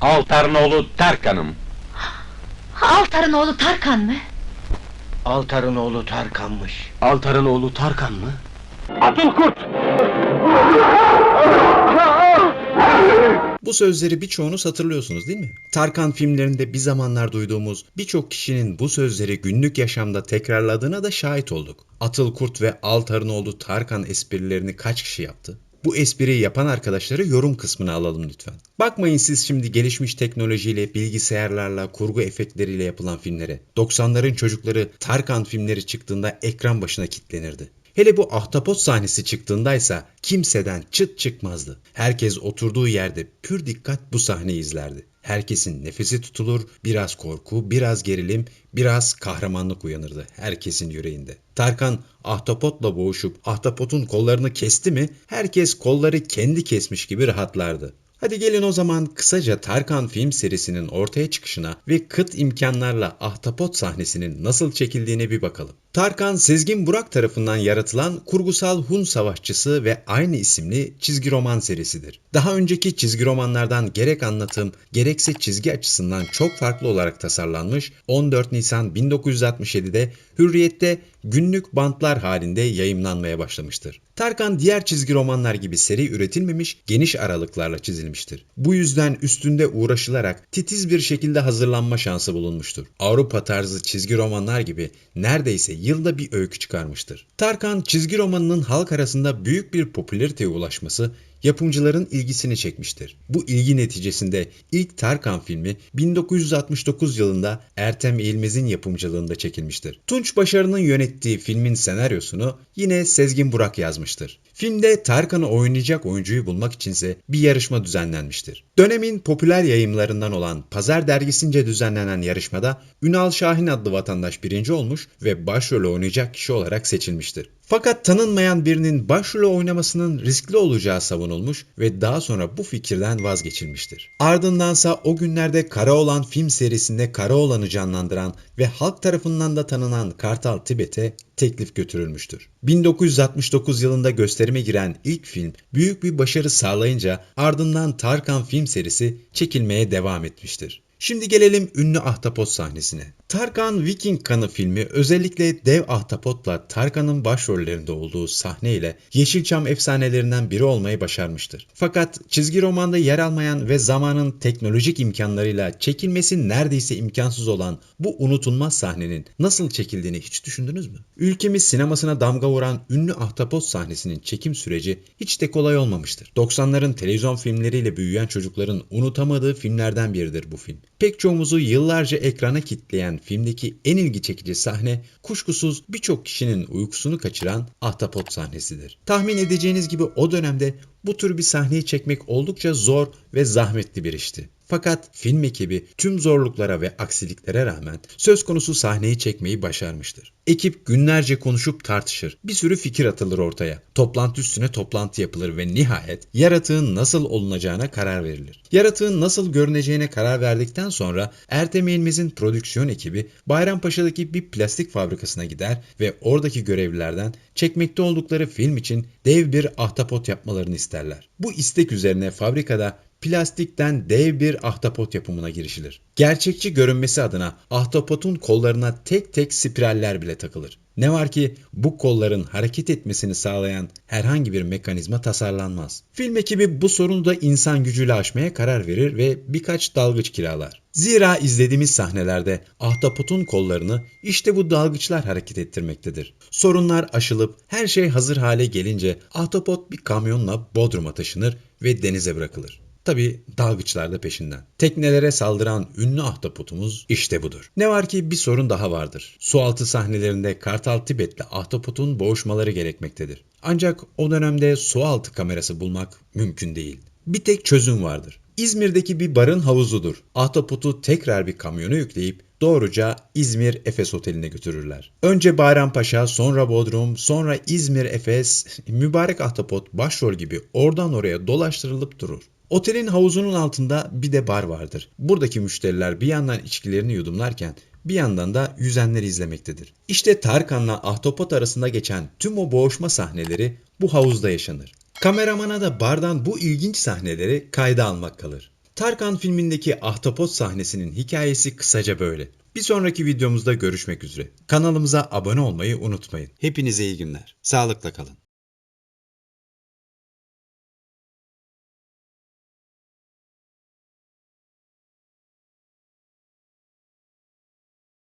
Altarnoğlu Terkan'ım. Altar'ın oğlu Tarkan mı? Altar'ın oğlu Tarkan'mış. Altar'ın oğlu Tarkan mı? Bu sözleri birçoğunuz hatırlıyorsunuz değil mi? Tarkan filmlerinde bir zamanlar duyduğumuz birçok kişinin bu sözleri günlük yaşamda tekrarladığına da şahit olduk. Atıl Kurt ve Altarınoğlu Tarkan esprilerini kaç kişi yaptı? Bu espriyi yapan arkadaşları yorum kısmına alalım lütfen. Bakmayın siz şimdi gelişmiş teknolojiyle, bilgisayarlarla, kurgu efektleriyle yapılan filmlere. 90'ların çocukları Tarkan filmleri çıktığında ekran başına kilitlenirdi. Hele bu ahtapot sahnesi çıktığındaysa kimseden çıt çıkmazdı. Herkes oturduğu yerde pür dikkat bu sahneyi izlerdi. Herkesin nefesi tutulur, biraz korku, biraz gerilim, biraz kahramanlık uyanırdı herkesin yüreğinde. Tarkan ahtapotla boğuşup ahtapotun kollarını kesti mi herkes kolları kendi kesmiş gibi rahatlardı. Hadi gelin o zaman kısaca Tarkan film serisinin ortaya çıkışına ve kıt imkanlarla Ahtapot sahnesinin nasıl çekildiğine bir bakalım. Tarkan Sezgin Burak tarafından yaratılan kurgusal Hun savaşçısı ve aynı isimli çizgi roman serisidir. Daha önceki çizgi romanlardan gerek anlatım gerekse çizgi açısından çok farklı olarak tasarlanmış 14 Nisan 1967'de Hürriyet'te günlük bantlar halinde yayımlanmaya başlamıştır. Tarkan diğer çizgi romanlar gibi seri üretilmemiş, geniş aralıklarla çizilmiştir. Bu yüzden üstünde uğraşılarak titiz bir şekilde hazırlanma şansı bulunmuştur. Avrupa tarzı çizgi romanlar gibi neredeyse yılda bir öykü çıkarmıştır. Tarkan çizgi romanının halk arasında büyük bir popülariteye ulaşması yapımcıların ilgisini çekmiştir. Bu ilgi neticesinde ilk Tarkan filmi 1969 yılında Ertem İlmez'in yapımcılığında çekilmiştir. Tunç Başarı'nın yönettiği filmin senaryosunu yine Sezgin Burak yazmıştır. Filmde Tarkan'ı oynayacak oyuncuyu bulmak içinse bir yarışma düzenlenmiştir. Dönemin popüler yayımlarından olan Pazar dergisince düzenlenen yarışmada Ünal Şahin adlı vatandaş birinci olmuş ve başrolü oynayacak kişi olarak seçilmiştir. Fakat tanınmayan birinin başrolü oynamasının riskli olacağı savunulmuş ve daha sonra bu fikirden vazgeçilmiştir. Ardındansa o günlerde Karaoğlan film serisinde Karaoğlan'ı canlandıran ve halk tarafından da tanınan Kartal Tibet'e teklif götürülmüştür. 1969 yılında gösterime giren ilk film büyük bir başarı sağlayınca ardından Tarkan film serisi çekilmeye devam etmiştir. Şimdi gelelim ünlü ahtapot sahnesine. Tarkan Viking Kanı filmi özellikle dev ahtapotla Tarkan'ın başrollerinde olduğu sahneyle Yeşilçam efsanelerinden biri olmayı başarmıştır. Fakat çizgi romanda yer almayan ve zamanın teknolojik imkanlarıyla çekilmesi neredeyse imkansız olan bu unutulmaz sahnenin nasıl çekildiğini hiç düşündünüz mü? Ülkemiz sinemasına damga vuran ünlü ahtapot sahnesinin çekim süreci hiç de kolay olmamıştır. 90'ların televizyon filmleriyle büyüyen çocukların unutamadığı filmlerden biridir bu film. Pek çoğumuzu yıllarca ekrana kitleyen filmdeki en ilgi çekici sahne kuşkusuz birçok kişinin uykusunu kaçıran ahtapot sahnesidir. Tahmin edeceğiniz gibi o dönemde bu tür bir sahneyi çekmek oldukça zor ve zahmetli bir işti. Fakat film ekibi tüm zorluklara ve aksiliklere rağmen söz konusu sahneyi çekmeyi başarmıştır. Ekip günlerce konuşup tartışır. Bir sürü fikir atılır ortaya. Toplantı üstüne toplantı yapılır ve nihayet yaratığın nasıl olunacağına karar verilir. Yaratığın nasıl görüneceğine karar verdikten sonra Ertem İlmez'in prodüksiyon ekibi Bayrampaşa'daki bir plastik fabrikasına gider ve oradaki görevlilerden çekmekte oldukları film için dev bir ahtapot yapmalarını isterler. Bu istek üzerine fabrikada plastikten dev bir ahtapot yapımına girişilir. Gerçekçi görünmesi adına ahtapotun kollarına tek tek spiraller bile takılır. Ne var ki bu kolların hareket etmesini sağlayan herhangi bir mekanizma tasarlanmaz. Film ekibi bu sorunu da insan gücüyle aşmaya karar verir ve birkaç dalgıç kiralar. Zira izlediğimiz sahnelerde ahtapotun kollarını işte bu dalgıçlar hareket ettirmektedir. Sorunlar aşılıp her şey hazır hale gelince ahtapot bir kamyonla Bodrum'a taşınır ve denize bırakılır. Tabi dalgıçlar da peşinden. Teknelere saldıran ünlü ahtapotumuz işte budur. Ne var ki bir sorun daha vardır. Sualtı sahnelerinde Kartal Tibet'le ahtapotun boğuşmaları gerekmektedir. Ancak o dönemde sualtı kamerası bulmak mümkün değil. Bir tek çözüm vardır. İzmir'deki bir barın havuzudur. Ahtapotu tekrar bir kamyona yükleyip doğruca İzmir Efes Oteli'ne götürürler. Önce Bayrampaşa, sonra Bodrum, sonra İzmir Efes, mübarek ahtapot başrol gibi oradan oraya dolaştırılıp durur. Otelin havuzunun altında bir de bar vardır. Buradaki müşteriler bir yandan içkilerini yudumlarken bir yandan da yüzenleri izlemektedir. İşte Tarkan'la Ahtapot arasında geçen tüm o boğuşma sahneleri bu havuzda yaşanır. Kameramana da bardan bu ilginç sahneleri kayda almak kalır. Tarkan filmindeki ahtapot sahnesinin hikayesi kısaca böyle. Bir sonraki videomuzda görüşmek üzere. Kanalımıza abone olmayı unutmayın. Hepinize iyi günler. Sağlıkla kalın.